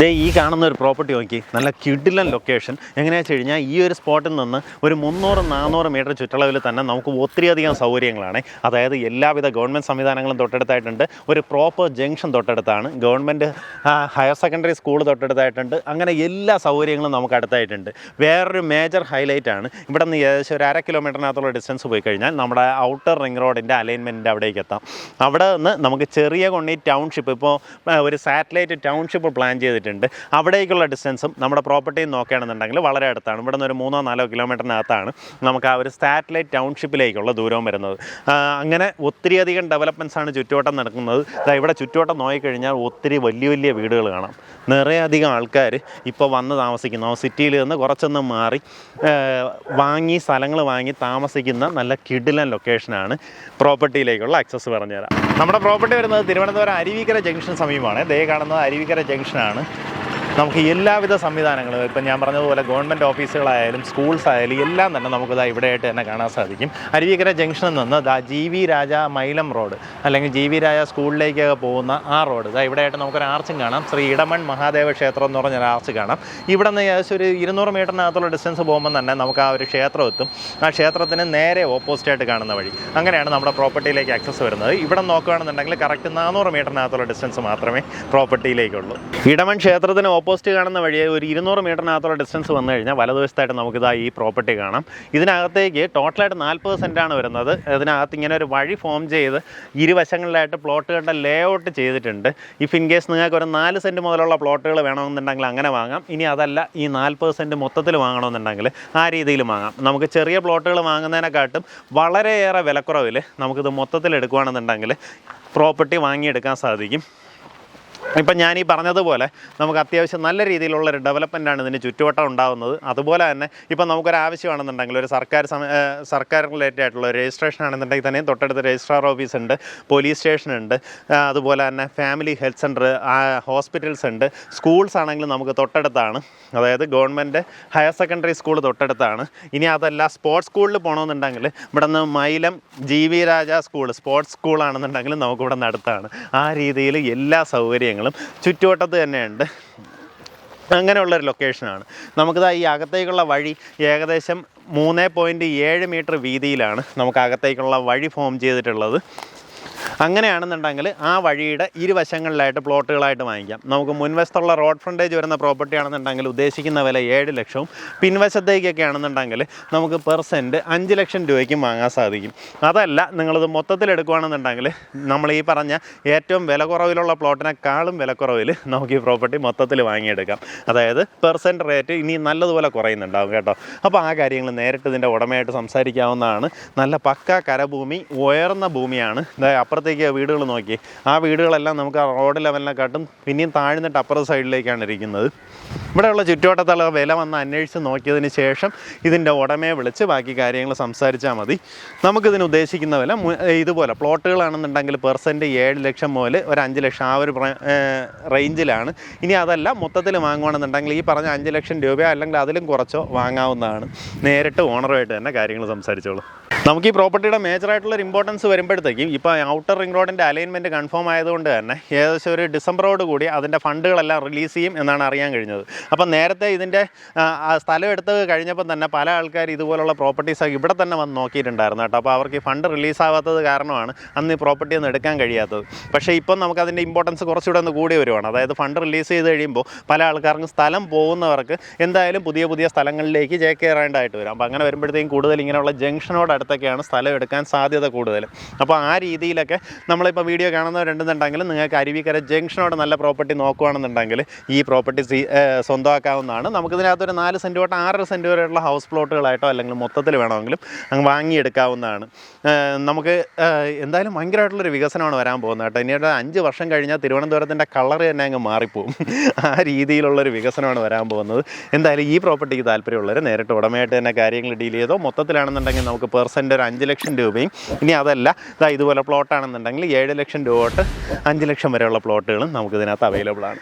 ദേ ഈ കാണുന്ന ഒരു പ്രോപ്പർട്ടി നോക്കി. നല്ല കിഡിലൻ ലൊക്കേഷൻ. എങ്ങനെയാണെന്ന് വെച്ച് കഴിഞ്ഞാൽ ഈ ഒരു സ്പോട്ടിൽ നിന്ന് ഒരു മുന്നൂറ് നാനൂറ് മീറ്റർ ചുറ്റളവിൽ തന്നെ നമുക്ക് ഒത്തിരിയധികം സൗകര്യങ്ങളാണ്. അതായത് എല്ലാവിധ ഗവൺമെന്റ് സംവിധാനങ്ങളും തൊട്ടടുത്തായിട്ടുണ്ട്. ഒരു പ്രോപ്പർ ജംഗ്ഷൻ തൊട്ടടുത്താണ്. ഗവൺമെന്റ് ഹയർ സെക്കൻഡറി സ്കൂൾ തൊട്ടടുത്തായിട്ടുണ്ട്. അങ്ങനെ എല്ലാ സൗകര്യങ്ങളും നമുക്ക് അടുത്തായിട്ടുണ്ട്. വേറൊരു മേജർ ഹൈലൈറ്റ് ആണ്. ഇവിടെ നിന്ന് ഏകദേശം ഒരു അര കിലോമീറ്ററിനകത്തുള്ള ഡിസ്റ്റൻസ് പോയി കഴിഞ്ഞാൽ നമ്മുടെ ഔട്ടർ റിംഗ് റോഡിന്റെ അലൈൻമെന്റിന്റെ അവിടേക്ക് എത്താം. അവിടെ നിന്ന് നമുക്ക് ചെറിയ കൊണ്ണി ടൗൺഷിപ്പ് ഇപ്പോൾ ഒരു സാറ്റലൈറ്റ് ടൗൺഷിപ്പ് പ്ലാൻ ചെയ്തിട്ടുണ്ട്. അവിടേക്കുള്ള ഡിസ്റ്റൻസും നമ്മുടെ പ്രോപ്പർട്ടിയും നോക്കുകയാണെന്നുണ്ടെങ്കിൽ വളരെ അടുത്താണ്. ഇവിടെ നിന്ന് ഒരു മൂന്നോ നാലോ കിലോമീറ്ററിനകത്താണ് നമുക്ക് ആ ഒരു സാറ്റലൈറ്റ് ടൗൺഷിപ്പിലേക്കുള്ള ദൂരവും വരുന്നത്. അങ്ങനെ ഒത്തിരിയധികം ആണ് ചുറ്റുവട്ടം നടക്കുന്നത്. ഇവിടെ ചുറ്റുവട്ടം നോക്കിക്കഴിഞ്ഞാൽ ഒത്തിരി വലിയ വലിയ വീടുകൾ കാണാം. നിറയെ അധികം ആൾക്കാർ ഇപ്പോൾ വന്ന് താമസിക്കുന്നു. സിറ്റിയിൽ നിന്ന് കുറച്ചൊന്ന് മാറി വാങ്ങി സ്ഥലങ്ങൾ വാങ്ങി താമസിക്കുന്ന നല്ല കിഡിലൻ ലൊക്കേഷനാണ് പ്രോപ്പർട്ടിയിലേക്കുള്ള ആക്സസ് പറഞ്ഞുതരാം. നമ്മുടെ പ്രോപ്പർട്ടി വരുന്നത് തിരുവനന്തപുരം അരുവിക്കര ജംഗ്ഷൻ സമീപമാണ്. ദേ കാണുന്നത് അരുവിക്കര ജംഗ്ഷനാണ് നമുക്ക് എല്ലാവിധ സംവിധാനങ്ങളും ഇപ്പം ഞാൻ പറഞ്ഞതുപോലെ ഗവൺമെന്റ് ഓഫീസുകളായാലും സ്കൂൾസ് ആയാലും എല്ലാം തന്നെ നമുക്കിതാ ഇവിടെയായിട്ട് തന്നെ കാണാൻ സാധിക്കും. അരുവിക്കര ജംഗ്ഷനിൽ നിന്ന് ദാ G V Raja Mylam road അല്ലെങ്കിൽ ജി വി രാജ സ്കൂളിലേക്കൊക്കെ പോകുന്ന ആ റോഡ് ദാ ഇവിടെയായിട്ട് നമുക്കൊരു ആർച്ചും കാണാം. ശ്രീ ഇടമൺ മഹാദേവ ക്ഷേത്രം എന്ന് പറഞ്ഞൊരു ആർച്ച് കാണാം. ഇവിടെ നിന്ന് ഏകദേശം ഒരു ഇരുന്നൂറ് മീറ്ററിനകത്തുള്ള ഡിസ്റ്റൻസ് പോകുമ്പോൾ തന്നെ നമുക്ക് ആ ഒരു ക്ഷേത്രം എത്തും. ആ ക്ഷേത്രത്തിന് നേരെ ഓപ്പോസിറ്റായിട്ട് കാണുന്ന വഴി. അങ്ങനെയാണ് നമ്മുടെ പ്രോപ്പർട്ടിയിലേക്ക് ആക്സസ് വരുന്നത്. ഇവിടെ നോക്കുകയാണെന്നുണ്ടെങ്കിൽ കറക്റ്റ് നാനൂറ് മീറ്ററിനകത്തുള്ള ഡിസ്റ്റൻസ് മാത്രമേ പ്രോപ്പർട്ടിയിലേക്കുള്ളൂ. ഇടമൺ ക്ഷേത്രത്തിന് ഓപ്പോസിറ്റ് കാണുന്ന വഴിയെ ഒരു ഇരുന്നൂറ് മീറ്ററിനകത്തുള്ള ഡിസ്റ്റൻസ് വന്നു കഴിഞ്ഞാൽ വലതുവശത്തായിട്ട് നമുക്കിതാ ഈ പ്രോപ്പർട്ടി കാണാം. ഇതിനകത്തേക്ക് ടോട്ടലായിട്ട് നാൽപ്പത് സെന്റാണ് വരുന്നത്. ഇതിനകത്ത് ഇങ്ങനെ ഒരു വഴി ഫോം ചെയ്ത് ഇരുവശങ്ങളിലായിട്ട് പ്ലോട്ടുകളുടെ ലേ ഔട്ട് ചെയ്തിട്ടുണ്ട്. ഇഫ് ഇൻ കേസ് നിങ്ങൾക്ക് ഒരു നാല് സെന്റ് മുതലുള്ള പ്ലോട്ടുകൾ വേണമെന്നുണ്ടെങ്കിൽ അങ്ങനെ വാങ്ങാം. ഇനി അതല്ല ഈ നാൽപ്പത് സെന്റ് മൊത്തത്തിൽ വാങ്ങണമെന്നുണ്ടെങ്കിൽ ആ രീതിയിൽ വാങ്ങാം. നമുക്ക് ചെറിയ പ്ലോട്ടുകൾ വാങ്ങുന്നതിനെക്കാട്ടും വളരെയേറെ വിലക്കുറവിൽ നമുക്കിത് മൊത്തത്തിൽ എടുക്കുകയാണെന്നുണ്ടെങ്കിൽ പ്രോപ്പർട്ടി വാങ്ങിയെടുക്കാൻ സാധിക്കും. ഇപ്പം ഞാൻ ഈ പറഞ്ഞതുപോലെ നമുക്ക് അത്യാവശ്യം നല്ല രീതിയിലുള്ള ഒരു ഡെവലപ്മെന്റാണ് ഇതിന് ചുറ്റുവട്ടം ഉണ്ടാകുന്നത് അതുപോലെ തന്നെ ഇപ്പം നമുക്കൊരു ആവശ്യമാണെന്നുണ്ടെങ്കിൽ ഒരു സർക്കാർ സർക്കാർ റിലേറ്റഡ് ആയിട്ടുള്ള രജിസ്ട്രേഷൻ ആണെന്നുണ്ടെങ്കിൽ തന്നെ തൊട്ടടുത്ത് രജിസ്ട്രാർ ഓഫീസ് ഉണ്ട് പോലീസ് സ്റ്റേഷൻ ഉണ്ട് അതുപോലെ തന്നെ ഫാമിലി ഹെൽത്ത് സെന്റർ ഹോസ്പിറ്റൽസ് ഉണ്ട്. സ്കൂൾസ് ആണെങ്കിലും നമുക്ക് തൊട്ടടുത്താണ്. അതായത് ഗവൺമെന്റ് ഹയർ സെക്കൻഡറി സ്കൂൾ തൊട്ടടുത്താണ്. ഇനി അതല്ല സ്പോർട്സ് സ്കൂളിൽ പോകണമെന്നുണ്ടെങ്കിൽ ഇവിടെ നിന്ന് Mylam G V Raja school sports സ്കൂളാണെന്നുണ്ടെങ്കിൽ നമുക്കിവിടെ നിന്ന് അടുത്താണ്. ആ രീതിയിൽ എല്ലാ സൗകര്യങ്ങളും ചുറ്റുവട്ടത്ത് തന്നെയുണ്ട്. അങ്ങനെയുള്ളൊരു ലൊക്കേഷനാണ് നമുക്കിതാ ഈ അകത്തേക്കുള്ള വഴി ഏകദേശം മൂന്ന് പോയിന്റ് ഏഴ് മീറ്റർ വീതിയിലാണ് നമുക്ക് അകത്തേക്കുള്ള വഴി ഫോം ചെയ്തിട്ടുള്ളത്. അങ്ങനെയാണെന്നുണ്ടെങ്കിൽ ആ വഴിയുടെ ഇരുവശങ്ങളിലായിട്ട് പ്ലോട്ടുകളായിട്ട് വാങ്ങിക്കാം. നമുക്ക് മുൻവശത്തുള്ള റോഡ് ഫ്രണ്ടേജ് വരുന്ന പ്രോപ്പർട്ടി ആണെന്നുണ്ടെങ്കിൽ ഉദ്ദേശിക്കുന്ന വില ഏഴ് ലക്ഷവും പിൻവശത്തേക്കൊക്കെ ആണെന്നുണ്ടെങ്കിൽ നമുക്ക് പെർ സെന്റ് അഞ്ച് ലക്ഷം രൂപയ്ക്കും വാങ്ങാൻ സാധിക്കും. അതല്ല നിങ്ങളിത് മൊത്തത്തിൽ എടുക്കുകയാണെന്നുണ്ടെങ്കിൽ നമ്മൾ ഈ പറഞ്ഞ ഏറ്റവും വില കുറവിലുള്ള പ്ലോട്ടിനെക്കാളും വിലക്കുറവിൽ നമുക്ക് ഈ പ്രോപ്പർട്ടി മൊത്തത്തിൽ വാങ്ങിയെടുക്കാം. അതായത് പെർസെന്റ് റേറ്റ് ഇനി നല്ലതുപോലെ കുറയുന്നുണ്ടാവും കേട്ടോ. അപ്പോൾ ആ കാര്യങ്ങൾ നേരിട്ട് ഇതിന്റെ ഉടമയായിട്ട് സംസാരിക്കാവുന്നതാണ്. നല്ല പക്ക കരഭൂമി ഉയർന്ന ഭൂമിയാണ്. ദേ അപ്പുറത്തേക്ക് വീടുകൾ നോക്കി. ആ വീടുകളെല്ലാം നമുക്ക് ആ റോഡ് ലെവലിനെക്കാട്ടും പിന്നെയും താഴ്ന്നിട്ട് അപ്പുറത്തെ സൈഡിലേക്കാണ് ഇരിക്കുന്നത്. ഇവിടെയുള്ള ചുറ്റുവട്ടത്തുള്ള വില വന്ന് അന്വേഷിച്ച് നോക്കിയതിന് ശേഷം ഇതിന്റെ ഉടമയെ വിളിച്ച് ബാക്കി കാര്യങ്ങൾ സംസാരിച്ചാൽ മതി. നമുക്കിതിന് ഉദ്ദേശിക്കുന്ന വില ഇതുപോലെ പ്ലോട്ടുകളാണെന്നുണ്ടെങ്കിൽ പെർസെന്റ് ഏഴ് ലക്ഷം മുതൽ ഒരു അഞ്ച് ലക്ഷം ആ ഒരു റേഞ്ചിലാണ്. ഇനി അതല്ല മൊത്തത്തിൽ വാങ്ങുകയാണെന്നുണ്ടെങ്കിൽ ഈ പറഞ്ഞ അഞ്ച് ലക്ഷം രൂപയോ അല്ലെങ്കിൽ അതിലും കുറച്ചോ വാങ്ങാവുന്നതാണ്. നേരിട്ട് ഓണറുമായിട്ട് തന്നെ കാര്യങ്ങൾ സംസാരിച്ചോളൂ. നമുക്ക് ഈ പ്രോപ്പർട്ടിയുടെ മേജറായിട്ടുള്ള ഒരു ഇമ്പോർട്ടൻസ് വരുമ്പോഴത്തേക്കും ഇപ്പോൾ ഔട്ടർ റിംഗ് റോഡിന്റെ അലൈൻമെന്റ് കൺഫേം ആയതുകൊണ്ട് തന്നെ ഏകദേശം ഒരു ഡിസംബറോട് കൂടി അതിന്റെ ഫണ്ടുകളെല്ലാം റിലീസ് ചെയ്യും എന്നാണ് അറിയാൻ കഴിഞ്ഞത്. അപ്പം നേരത്തെ ഇതിന്റെ സ്ഥലം എടുത്ത് കഴിഞ്ഞപ്പം തന്നെ പല ആൾക്കാർ ഇതുപോലുള്ള പ്രോപ്പർട്ടീസ് ഇവിടെ തന്നെ വന്ന് നോക്കിയിട്ടുണ്ടായിരുന്നു കേട്ടോ. അപ്പോൾ അവർക്ക് ഈ ഫണ്ട് റിലീസ് ആവാത്തത് കാരണമാണ് അന്ന് ഈ പ്രോപ്പർട്ടി ഒന്നും എടുക്കാൻ കഴിയാത്തത്. പക്ഷേ ഇപ്പം നമുക്ക് അതിന്റെ ഇമ്പോർട്ടൻസ് കുറച്ചുകൂടെ ഒന്ന് കൂടി വരുവാണ്. അതായത് ഫണ്ട് റിലീസ് ചെയ്ത് കഴിയുമ്പോൾ പല ആൾക്കാർക്കും സ്ഥലം പോകുന്നവർക്ക് എന്തായാലും പുതിയ പുതിയ സ്ഥലങ്ങളിലേക്ക് ചേക്കേറേണ്ടതായിട്ട് വരും. അപ്പോൾ അങ്ങനെ വരുമ്പോഴത്തേക്കും കൂടുതൽ ഇങ്ങനെയുള്ള ജംഗ്ഷനോട് അടുത്തൊക്കെയാണ് സ്ഥലം എടുക്കാൻ സാധ്യത കൂടുതൽ. അപ്പോൾ ആ രീതിയിലൊക്കെ നമ്മളിപ്പോൾ വീഡിയോ കാണുന്നവരുണ്ടെന്നുണ്ടെങ്കിൽ നിങ്ങൾക്ക് അരുവിക്കര ജംഗ്ഷനോട് നല്ല പ്രോപ്പർട്ടി നോക്കുകയാണെന്നുണ്ടെങ്കിൽ ഈ പ്രോപ്പർട്ടി സ്വന്തമാക്കാവുന്നതാണ്. നമുക്കിതിനകത്തൊരു നാല് സെന്റ് തൊട്ട് ആറര സെന്റ് വരെയുള്ള ഹൗസ് പ്ലോട്ടുകളായിട്ടോ അല്ലെങ്കിൽ മൊത്തത്തിൽ വേണമെങ്കിലും അങ്ങ് വാങ്ങിയെടുക്കാവുന്നതാണ്. നമുക്ക് എന്തായാലും ഭയങ്കരമായിട്ടുള്ളൊരു വികസനമാണ് വരാൻ പോകുന്നത് കേട്ടോ. ഇനി ഒരു അഞ്ച് വർഷം കഴിഞ്ഞാൽ തിരുവനന്തപുരത്തിന്റെ കളർ തന്നെ അങ്ങ് മാറിപ്പോവും. ആ രീതിയിലുള്ളൊരു വികസനമാണ് വരാൻ പോകുന്നത്. എന്തായാലും ഈ പ്രോപ്പർട്ടിക്ക് താല്പര്യമുള്ളവർ നേരിട്ട് ഉടമയായിട്ട് തന്നെ കാര്യങ്ങൾ ഡീൽ ചെയ്തോ മൊത്തത്തിലാണെന്നുണ്ടെങ്കിൽ നമുക്ക് പെർസെന്റ് ഒരു അഞ്ച് ലക്ഷം രൂപയും. ഇനി അതല്ല ഇതാ ഇതുപോലെ പ്ലോട്ടാണെന്നുണ്ടെങ്കിൽ ഏഴ് ലക്ഷം രൂപ തൊട്ട് അഞ്ച് ലക്ഷം വരെയുള്ള പ്ലോട്ടുകളും നമുക്കിതിനകത്ത് അവൈലബിൾ ആണ്.